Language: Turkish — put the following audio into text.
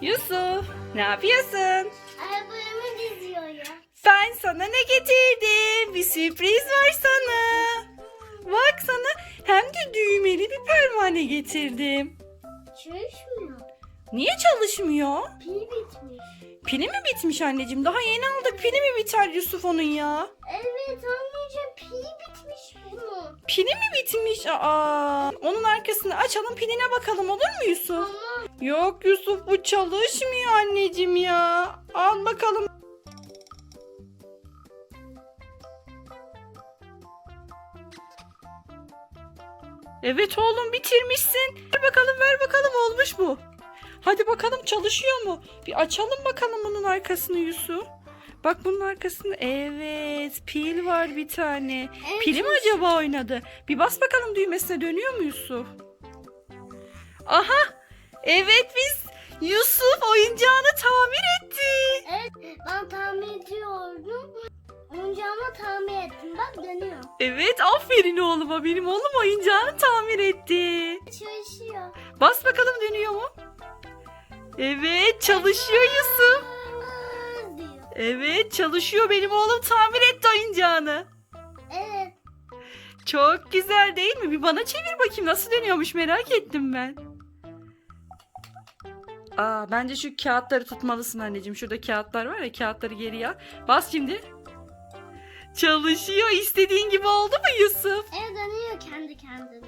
Yusuf ne yapıyorsun? Arabamı diziyor ya. Ben sana ne getirdim? Bir sürpriz var sana. Bak sana hem de düğmeli bir pervane getirdim. Çalışmıyor. Niye çalışmıyor? Pil bitmiş. Pili mi bitmiş anneciğim? Daha yeni aldık. Pili mi biter Yusuf onun ya? Evet bunun. Pili mi bitmiş? Aa, onun arkasını açalım piline bakalım olur mu Yusuf? Yok Yusuf bu çalışmıyor anneciğim ya. Al bakalım. Evet oğlum bitirmişsin. Ver bakalım ver bakalım olmuş mu? Hadi bakalım çalışıyor mu? Bir açalım bakalım bunun arkasını Yusuf. Bak bunun arkasında evet pil var bir tane. Evet, Pili mi acaba oynadı? Bir bas bakalım düğmesine dönüyor mu Yusuf? Aha evet biz Yusuf oyuncağını tamir etti. Evet ben tamir ediyordum. Oyuncağımı tamir ettim. Bak dönüyor. Evet aferin oğluma benim oğlum oyuncağını tamir etti. Çalışıyor. Bas bakalım dönüyor mu? Evet çalışıyor Yusuf. Evet çalışıyor benim oğlum tamir etti oyuncağını. Evet. Çok güzel değil mi? Bir bana çevir bakayım nasıl dönüyormuş merak ettim ben. Aa bence şu kağıtları tutmalısın anneciğim. Şurada kağıtlar var ya kağıtları geriye al. Bas şimdi. Çalışıyor. İstediğin gibi oldu mu Yusuf? Evet dönüyor kendi kendine.